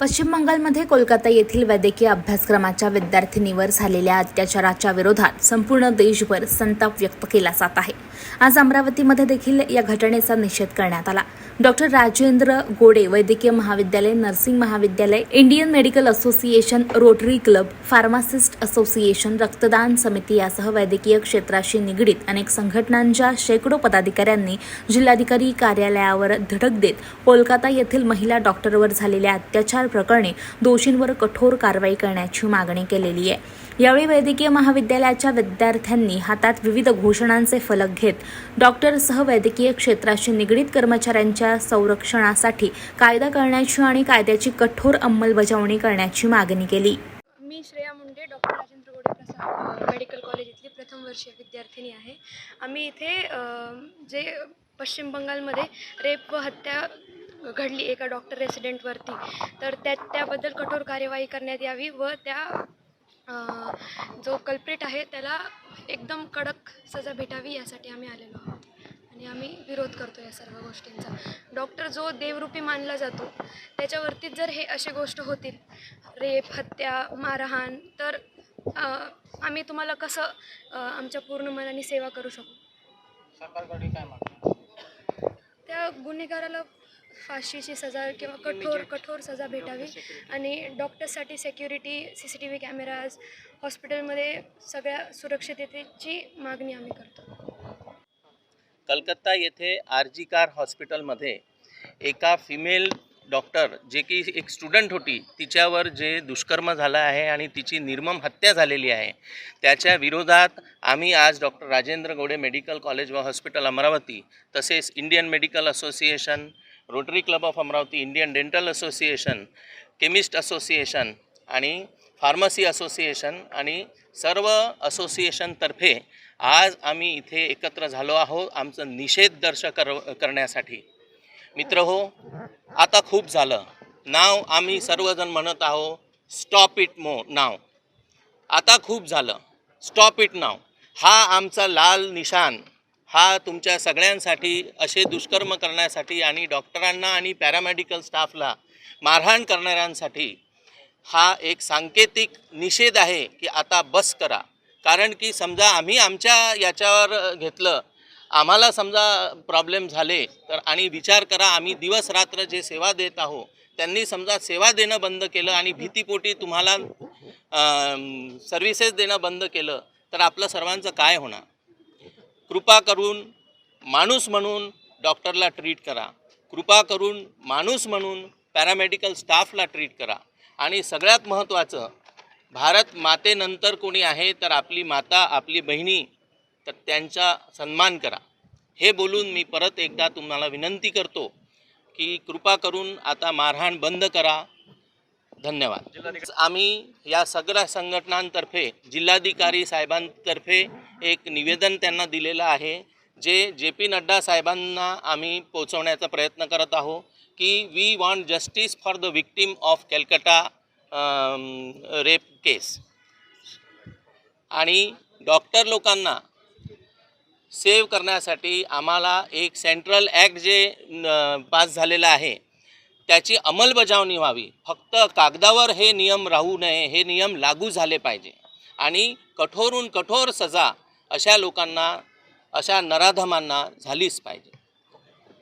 पश्चिम बंगालमध्ये कोलकाता येथील वैद्यकीय अभ्यासक्रमाच्या विद्यार्थिनीवर झालेल्या अत्याचाराच्या विरोधात संपूर्ण देशभर संताप व्यक्त केला जात आहे. आज अमरावतीमध्ये देखील या घटनेचा निषेध करण्यात आला. डॉक्टर राजेंद्र गोडे वैद्यकीय महाविद्यालय नर्सिंग महाविद्यालय Indian medical association Rotary club pharmacist association रक्तदान समिती यासह वैद्यकीय क्षेत्राशी निगडीत अनेक संघटनांच्या शेकडो पदाधिकाऱ्यांनी जिल्हाधिकारी कार्यालयावर धडक देत कोलकाता येथील महिला डॉक्टरवर झालेल्या अत्याचार प्रकरणी दोषींवर कठोर कारवाई करण्याची मागणी केलेली आहे. यावेळी वैद्यकीय महाविद्यालयाच्या विद्यार्थ्यांनी हातात विविध घोषणांचे फलक घेत डॉक्टरसह वैद्यकीय क्षेत्राशी निगडीत कर्मचाऱ्यांच्या संरक्षणासाठी कायदा करण्याची आणि कायद्याची कठोर अंमलबजावणी करण्याची मागणी केली. मी Shreya Munde doctor Rajendra Gode Prasad medical college इथली प्रथम वर्षीय विद्यार्थिनी आहे. आम्ही इथे जे पश्चिम बंगालमध्ये रेप व हत्या घडली एका डॉक्टर रेसिडेंटवरती तर त्या त्याबद्दल कठोर कार्यवाही करण्यात यावी व त्या जो कल्प्रिट आहे त्याला एकदम कडक सजा भेटावी यासाठी आम्ही आलेलो आहोत. आणि आम्ही विरोध करतो या सर्व गोष्टींचा. डॉक्टर जो देवरूपी मानला जातो त्याच्यावरतीच जर हे असे गोष्ट होतील रेप हत्या मारहाण तर आम्ही तुम्हाला कसं आमच्या पूर्ण मनाने सेवा करू शकू? त्या गुन्हेगाराला फाशीची सजा किंवा कठोर कठोर सजा भेटावी. आणि डॉक्टर्ससाठी security C C T V cameras हॉस्पिटलमध्ये सगळ्या सुरक्षिततेची मागणी आम्ही करतो. कलकत्ता येथे आर जी कार हॉस्पिटलमध्ये एका फिमेल डॉक्टर जे की एक स्टुडंट होती तिच्यावर जे दुष्कर्म झालं आहे आणि तिची निर्मम हत्या झालेली आहे त्याच्या विरोधात आम्ही आज doctor Rajendra Gode medical college व हॉस्पिटल अमरावती तसेच Indian medical association Rotary club of Amravati Indian dental association chemist association आणि फार्मसी असोसिएशन आणि सर्व असोसिएशनतर्फे आज आम्ही इथे एकत्र झालो आहोत आमचं निषेध दर्श कर करण्यासाठी. मित्र हो आता खूप झालं. नाव आम्ही सर्वजण म्हणत आहो स्टॉप इट मो नाव. आता खूप झालं. स्टॉप इट नाव हा आमचा लाल निशान हा तुमच्या सगळ्यांसाठी असे दुष्कर्म करण्यासाठी आणि डॉक्टरांना आणि पॅरामेडिकल स्टाफला मारहाण करणाऱ्यांसाठी हा एक सांकेतिक निषेध आहे की आता बस करा. कारण की समजा आम्ही आमच्या याच्यावर घेतलं आम्हाला समजा प्रॉब्लेम झाले तर आणि विचार करा आम्ही दिवस रात्र जे सेवा देत आहो त्यांनी समजा सेवा देणं बंद केलं आणि भीतीपोटी तुम्हाला सर्व्हिसेस देणं बंद केलं तर आपलं सर्वांचं काय होणार? कृपा करून माणूस म्हणून डॉक्टरला ट्रीट करा. कृपा करून माणूस म्हणून पॅरामेडिकल स्टाफला ट्रीट करा. आणि सगळ्यात महत्त्वाचं भारत मातेनंतर कोणी आहे तर आपली माता आपली बहिणी तर त्यांचा सन्मान करा. हे बोलून मी परत एकदा तुम्हाला विनंती करतो की कृपा करून आता मारहाण बंद करा. धन्यवाद. आम्ही या सगळ्या संघटनांतर्फे जिल्हाधिकारी साहेबांतर्फे एक निवेदन त्यांना दिलेलं आहे जे जे पी नड्डा साहेबांना आम्ही पोचवण्याचा प्रयत्न करत आहोत की we want justice for the victim of Calcutta rape case आणि डॉक्टर लोकांना सेव्ह करण्यासाठी आम्हाला एक सेंट्रल ॲक्ट जे पास झालेलं आहे त्याची अंमलबजावणी व्हावी. फक्त कागदावर हे नियम राहू नये हे नियम लागू झाले पाहिजे. आणि कठोरून कठोर सजा अशा लोकांना अशा नराधमांना झालीच पाहिजे.